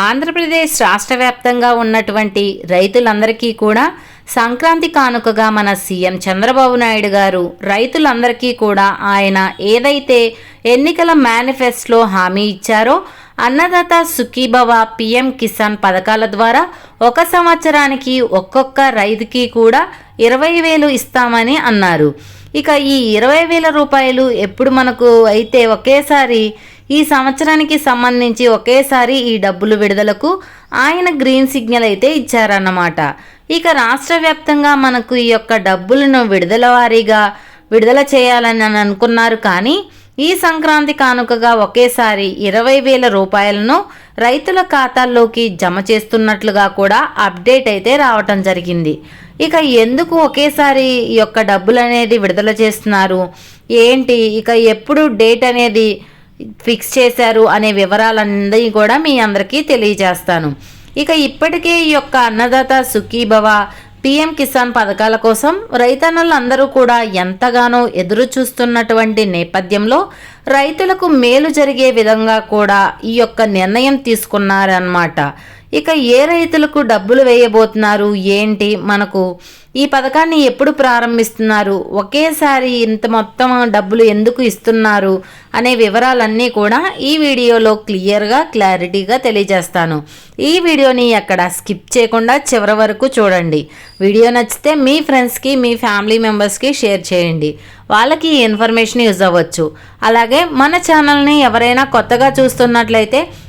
ఆంధ్రప్రదేశ్ రాష్ట్ర వ్యాప్తంగా ఉన్నటువంటి రైతులందరికీ కూడా సంక్రాంతి కానుకగా మన సీఎం చంద్రబాబు నాయుడు గారు రైతులందరికీ కూడా ఆయన ఏదైతే ఎన్నికల మేనిఫెస్టోలో హామీ ఇచ్చారో అన్నదాత సుఖీభవ పిఎం కిసాన్ పథకాల ద్వారా ఒక సంవత్సరానికి ఒక్కొక్క రైతుకి కూడా ఇరవై వేలు ఇస్తామని అన్నారు. ఇక ఈ ఇరవై వేల రూపాయలు ఎప్పుడు మనకు అయితే ఒకేసారి ఈ సంవత్సరానికి సంబంధించి ఒకేసారి ఈ డబ్బులు విడుదలకు ఆయన గ్రీన్ సిగ్నల్ అయితే ఇచ్చారన్నమాట. ఇక రాష్ట్ర వ్యాప్తంగా మనకు ఈ యొక్క డబ్బులను విడుదల వారీగా విడుదల చేయాలని అని అనుకున్నారు కానీ ఈ సంక్రాంతి కానుకగా ఒకేసారి ఇరవై వేల రూపాయలను రైతుల ఖాతాల్లోకి జమ చేస్తున్నట్లుగా కూడా అప్డేట్ అయితే రావటం జరిగింది. ఇక ఎందుకు ఒకేసారి ఈ యొక్క డబ్బులు అనేది విడుదల చేస్తున్నారు? ఏంటి? ఇక ఎప్పుడు డేట్ అనేది ఫిక్స్ చేశారు అనే వివరాలన్నీ కూడా మీ అందరికీ తెలియజేస్తాను. ఇక ఇప్పటికే ఈ యొక్క అన్నదాత సుఖీభవ పిఎం కిసాన్ పథకాల కోసం రైతన్నలందరూ కూడా ఎంతగానో ఎదురు చూస్తున్నటువంటి నేపథ్యంలో రైతులకు మేలు జరిగే విధంగా కూడా ఈ యొక్క నిర్ణయం తీసుకున్నారన్నమాట. ఇక ఏ రైతులకు డబ్బులు వేయబోతున్నారు? ఏంటి? మనకు ఈ పథకాన్ని ఎప్పుడు ప్రారంభిస్తున్నారు? ఒకేసారి ఇంత మొత్తం డబ్బులు ఎందుకు ఇస్తున్నారు? అనే వివరాలన్నీ కూడా ఈ వీడియోలో క్లియర్గా క్లారిటీగా తెలియజేస్తాను. ఈ వీడియోని ఎక్కడ స్కిప్ చేయకుండా చివరి వరకు చూడండి. వీడియో నచ్చితే మీ ఫ్రెండ్స్కి మీ ఫ్యామిలీ మెంబర్స్కి షేర్ చేయండి. వాళ్ళకి ఈ ఇన్ఫర్మేషన్ యూజ్ అవ్వచ్చు. అలాగే మన ఛానల్ని ఎవరైనా కొత్తగా చూస్తున్నట్లయితే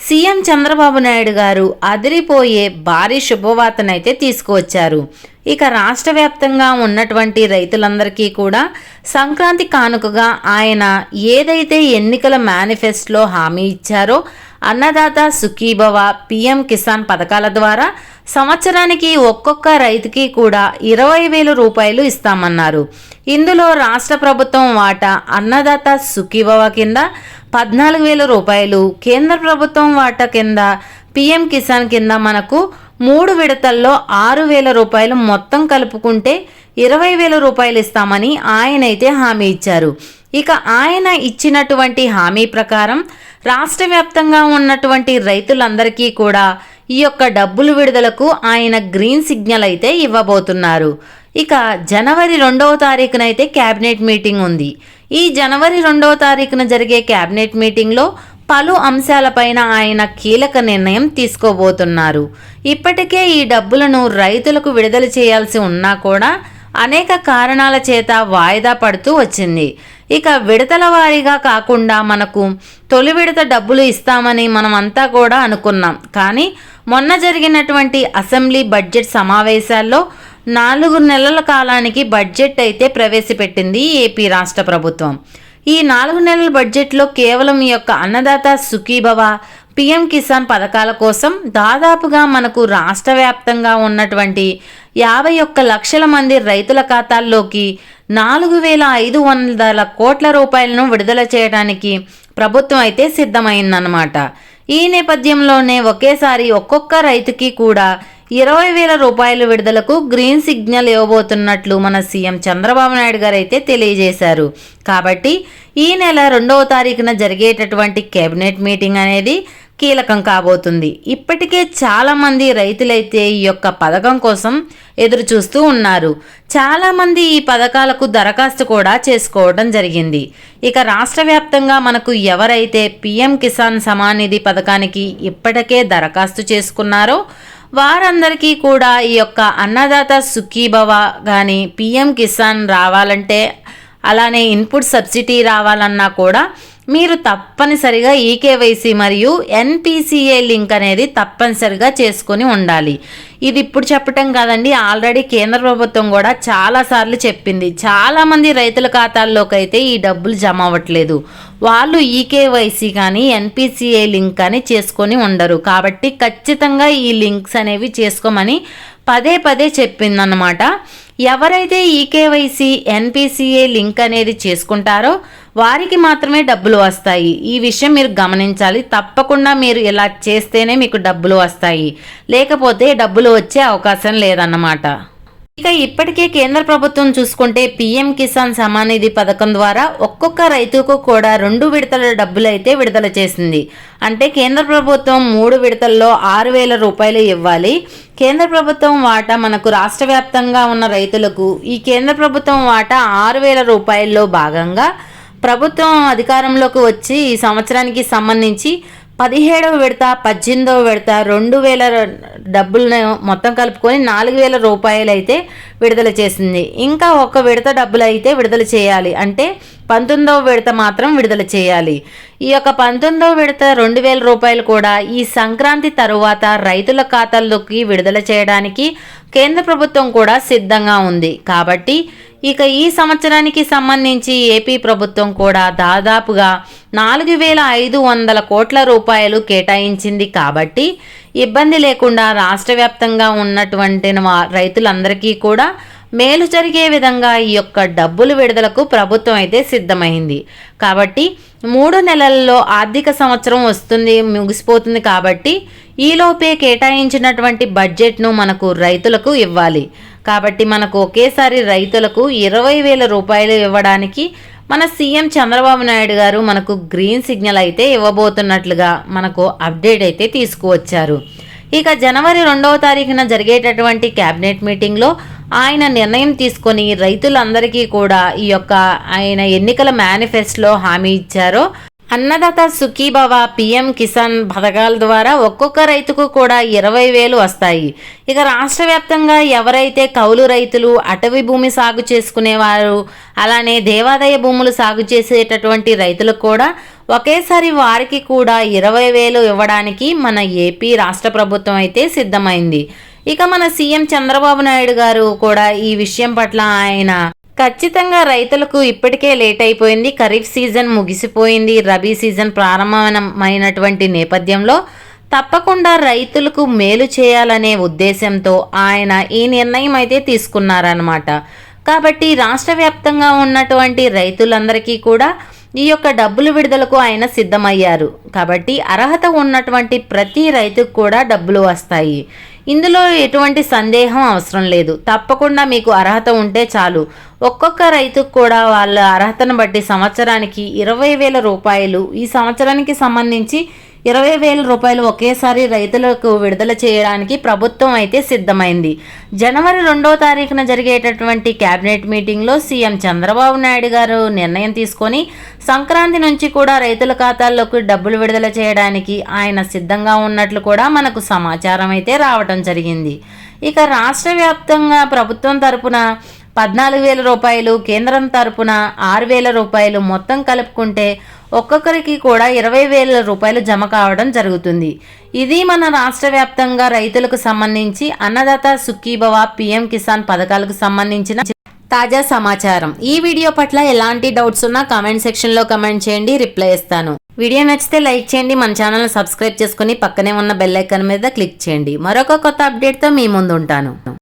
సీఎం చంద్రబాబు నాయుడు గారు అదిరిపోయే భారీ శుభవార్తనైతే తీసుకువచ్చారు. ఇక రాష్ట్ర వ్యాప్తంగా ఉన్నటువంటి రైతులందరికీ కూడా సంక్రాంతి కానుకగా ఆయన ఏదైతే ఎన్నికల మేనిఫెస్టోలో హామీ ఇచ్చారో అన్నదాత సుఖీభవ పిఎం కిసాన్ పథకాల ద్వారా సంవత్సరానికి ఒక్కొక్క రైతుకి కూడా ఇరవై వేల రూపాయలు ఇస్తామన్నారు. ఇందులో రాష్ట్ర ప్రభుత్వం వాటా అన్నదాత సుఖీభవ కింద పద్నాలుగు వేల రూపాయలు కేంద్ర ప్రభుత్వం వాటా కింద పిఎం కిసాన్ కింద మనకు మూడు విడతల్లో ఆరు వేల రూపాయలు మొత్తం కలుపుకుంటే ఇరవై వేల రూపాయలు ఇస్తామని ఆయనైతే హామీ ఇచ్చారు. ఇక ఆయన ఇచ్చినటువంటి హామీ ప్రకారం రాష్ట్ర వ్యాప్తంగా ఉన్నటువంటి రైతులందరికీ కూడా ఈ యొక్క డబ్బులు విడుదలకు ఆయన గ్రీన్ సిగ్నల్ అయితే ఇవ్వబోతున్నారు. ఇక జనవరి రెండవ తారీఖునైతే క్యాబినెట్ మీటింగ్ ఉంది. ఈ జనవరి రెండవ తారీఖున జరిగే క్యాబినెట్ మీటింగ్లో పలు అంశాలపైన ఆయన కీలక నిర్ణయం తీసుకోబోతున్నారు. ఇప్పటికే ఈ డబ్బులను రైతులకు విడుదల చేయాల్సి ఉన్నా కూడా అనేక కారణాల చేత వాయిదా పడుతూ వచ్చింది. ఇక విడతల వారీగా కాకుండా మనకు తొలి విడత డబ్బులు ఇస్తామని మనం అంతా కూడా అనుకున్నాం. కానీ మొన్న జరిగినటువంటి అసెంబ్లీ బడ్జెట్ సమావేశాల్లో నాలుగు నెలల కాలానికి బడ్జెట్ అయితే ప్రవేశపెట్టింది ఏపీ రాష్ట్ర ప్రభుత్వం. ఈ నాలుగు నెలల బడ్జెట్లో కేవలం ఈ యొక్క అన్నదాత సుఖీభవ పిఎం కిసాన్ పథకాల కోసం దాదాపుగా మనకు రాష్ట్ర వ్యాప్తంగా ఉన్నటువంటి యాభై ఒక్క లక్షల మంది రైతుల ఖాతాల్లోకి నాలుగు వేల ఐదు వందల కోట్ల రూపాయలను విడుదల చేయడానికి ప్రభుత్వం అయితే సిద్ధమైందన్నమాట. ఈ నేపథ్యంలోనే ఒకేసారి ఒక్కొక్క రైతుకి కూడా ఇరవై వేల రూపాయల విడుదలకు గ్రీన్ సిగ్నల్ ఇవ్వబోతున్నట్లు మన సీఎం చంద్రబాబు నాయుడు గారు అయితే తెలియజేశారు. కాబట్టి ఈ నెల రెండవ తారీఖున జరిగేటటువంటి కేబినెట్ మీటింగ్ అనేది కీలకం కాబోతుంది. ఇప్పటికే చాలామంది రైతులైతే ఈ యొక్క పథకం కోసం ఎదురు చూస్తూ ఉన్నారు. చాలామంది ఈ పథకాలకు దరఖాస్తు కూడా చేసుకోవడం జరిగింది. ఇక రాష్ట్ర వ్యాప్తంగా మనకు ఎవరైతే పీఎం కిసాన్ సమానిధి పథకానికి ఇప్పటికే దరఖాస్తు చేసుకున్నారో వారందరికీ కూడా ఈ యొక్క అన్నదాత సుఖీభవ కానీ పిఎం కిసాన్ రావాలంటే అలానే ఇన్పుట్ సబ్సిడీ రావాలన్నా కూడా మీరు తప్పనిసరిగా ఈకేవైసీ మరియు ఎన్పిసిఏ లింక్ అనేది తప్పనిసరిగా చేసుకొని ఉండాలి. ఇది ఇప్పుడు చెప్పటం కాదండి ఆల్రెడీ కేంద్ర ప్రభుత్వం కూడా చాలాసార్లు చెప్పింది. చాలామంది రైతుల ఖాతాల్లోకి అయితే ఈ డబ్బులు జమ అవ్వట్లేదు. వాళ్ళు ఈకేవైసీ కానీ ఎన్పిసిఏ లింక్ కానీ చేసుకొని ఉండరు. కాబట్టి ఖచ్చితంగా ఈ లింక్స్ అనేవి చేసుకోమని పదే పదే చెప్పిందన్నమాట. ఎవరైతే ఈకేవైసీ ఎన్పిసిఏ లింక్ అనేది చేసుకుంటారో వారికి మాత్రమే డబ్బులు వస్తాయి. ఈ విషయం మీరు గమనించాలి. తప్పకుండా మీరు ఇలా చేస్తేనే మీకు డబ్బులు వస్తాయి. లేకపోతే డబ్బులు వచ్చే అవకాశం లేదన్నమాట. ఇక ఇప్పటికే కేంద్ర ప్రభుత్వం చూసుకుంటే పీఎం కిసాన్ సమానిధి పథకం ద్వారా ఒక్కొక్క రైతుకు కూడా రెండు విడతల డబ్బులు అయితే విడుదల చేసింది. అంటే కేంద్ర ప్రభుత్వం మూడు విడతల్లో ఆరు వేల రూపాయలు ఇవ్వాలి. కేంద్ర ప్రభుత్వం వాటా మనకు రాష్ట్ర వ్యాప్తంగా ఉన్న రైతులకు ఈ కేంద్ర ప్రభుత్వం వాటా ఆరు వేల రూపాయల్లో భాగంగా ప్రభుత్వం అధికారంలోకి వచ్చి ఈ సంవత్సరానికి సంబంధించి పదిహేడవ విడత పద్దెనిమిదవ విడత రెండు వేల డబ్బులను మొత్తం కలుపుకొని నాలుగు వేల రూపాయలు అయితే విడుదల చేసింది. ఇంకా ఒక విడత డబ్బులు అయితే విడుదల చేయాలి. అంటే పంతొమ్మిదవ విడత మాత్రం విడుదల చేయాలి. ఈ యొక్క పంతొమ్మిదవ విడత రెండు వేల రూపాయలు కూడా ఈ సంక్రాంతి తరువాత రైతుల ఖాతాల్లోకి విడుదల చేయడానికి కేంద్ర ప్రభుత్వం కూడా సిద్ధంగా ఉంది. కాబట్టి ఇక ఈ సంవత్సరానికి సంబంధించి ఏపీ ప్రభుత్వం కూడా దాదాపుగా నాలుగు వేల ఐదు వందల కోట్ల రూపాయలు కేటాయించింది. కాబట్టి ఇబ్బంది లేకుండా రాష్ట్ర వ్యాప్తంగా ఉన్నటువంటి రైతులందరికీ కూడా మేలు జరిగే విధంగా ఈ యొక్క డబ్బులు విడుదలకు ప్రభుత్వం అయితే సిద్ధమైంది. కాబట్టి మూడు నెలల్లో ఆర్థిక సంవత్సరం వస్తుంది ముగిసిపోతుంది కాబట్టి ఈలోపే కేటాయించినటువంటి బడ్జెట్ను మనకు రైతులకు ఇవ్వాలి. కాబట్టి మనకు ఒకేసారి రైతులకు ఇరవై వేల రూపాయలు ఇవ్వడానికి మన సీఎం చంద్రబాబు నాయుడు గారు మనకు గ్రీన్ సిగ్నల్ అయితే ఇవ్వబోతున్నట్లుగా మనకు అప్డేట్ అయితే తీసుకువచ్చారు. ఇక జనవరి రెండవ తారీఖున జరిగేటటువంటి క్యాబినెట్ మీటింగ్లో ఆయన నిర్ణయం తీసుకొని రైతులందరికీ కూడా ఈ యొక్క ఆయన ఎన్నికల మేనిఫెస్టోలో హామీ ఇచ్చారో. అన్నదాత సుఖీభవ పిఎం కిసాన్ పథకాల ద్వారా ఒక్కొక్క రైతుకు కూడా ఇరవై వేలు వస్తాయి. ఇక రాష్ట్ర వ్యాప్తంగా ఎవరైతే కౌలు రైతులు అటవీ భూమి సాగు చేసుకునేవారు అలానే దేవాదాయ భూములు సాగు చేసేటటువంటి రైతులకు కూడా ఒకేసారి వారికి కూడా ఇరవై వేలు ఇవ్వడానికి మన ఏపీ రాష్ట్ర ప్రభుత్వం అయితే సిద్ధమైంది. ఇక మన సీఎం చంద్రబాబు నాయుడు గారు కూడా ఈ విషయం పట్ల ఆయన ఖచ్చితంగా రైతులకు ఇప్పటికే లేట్ అయిపోయింది. ఖరీఫ్ సీజన్ ముగిసిపోయింది. రబీ సీజన్ ప్రారంభమైనటువంటి నేపథ్యంలో తప్పకుండా రైతులకు మేలు చేయాలనే ఉద్దేశంతో ఆయన ఈ నిర్ణయం అయితే తీసుకున్నారనమాట కాబట్టి రాష్ట్ర వ్యాప్తంగా ఉన్నటువంటి రైతులందరికీ కూడా ఈ యొక్క డబ్బులు విడుదలకు ఆయన సిద్ధమయ్యారు. కాబట్టి అర్హత ఉన్నటువంటి ప్రతి రైతుకు కూడా డబ్బులు వస్తాయి. ఇందులో ఎటువంటి సందేహం అవసరం లేదు. తప్పకుండా మీకు అర్హత ఉంటే చాలు. ఒక్కొక్క రైతుకు కూడా వాళ్ళ అర్హతను బట్టి సంవత్సరానికి ఇరవై వేల రూపాయలు ఈ సంవత్సరానికి సంబంధించి ఇరవై వేల రూపాయలు ఒకేసారి రైతులకు విడుదల చేయడానికి ప్రభుత్వం అయితే సిద్ధమైంది. జనవరి రెండో తారీఖున జరిగేటటువంటి కేబినెట్ మీటింగ్లో సీఎం చంద్రబాబు నాయుడు గారు నిర్ణయం తీసుకొని సంక్రాంతి నుంచి కూడా రైతుల ఖాతాల్లోకి డబ్బులు విడుదల చేయడానికి ఆయన సిద్ధంగా ఉన్నట్లు కూడా మనకు సమాచారం అయితే రావటం జరిగింది. ఇక రాష్ట్ర వ్యాప్తంగా ప్రభుత్వం తరపున పద్నాలుగు వేల రూపాయలు కేంద్రం తరపున ఆరు వేల రూపాయలు మొత్తం కలుపుకుంటే ఒక్కొక్కరికి కూడా ఇరవై వేల రూపాయలు జమ కావడం జరుగుతుంది. ఇది మన రాష్ట్ర వ్యాప్తంగా రైతులకు సంబంధించి అన్నదాత సుఖీభవ పిఎం కిసాన్ పథకాలకు సంబంధించిన తాజా సమాచారం. ఈ వీడియో పట్ల ఎలాంటి డౌట్స్ ఉన్నా కామెంట్ సెక్షన్లో కమెంట్ చేయండి రిప్లై ఇస్తాను. వీడియో నచ్చితే లైక్ చేయండి మన ఛానల్ని సబ్స్క్రైబ్ చేసుకుని పక్కనే ఉన్న బెల్ ఐకాన్ మీద క్లిక్ చేయండి. మరొక కొత్త అప్డేట్తో మీ ముందు ఉంటాను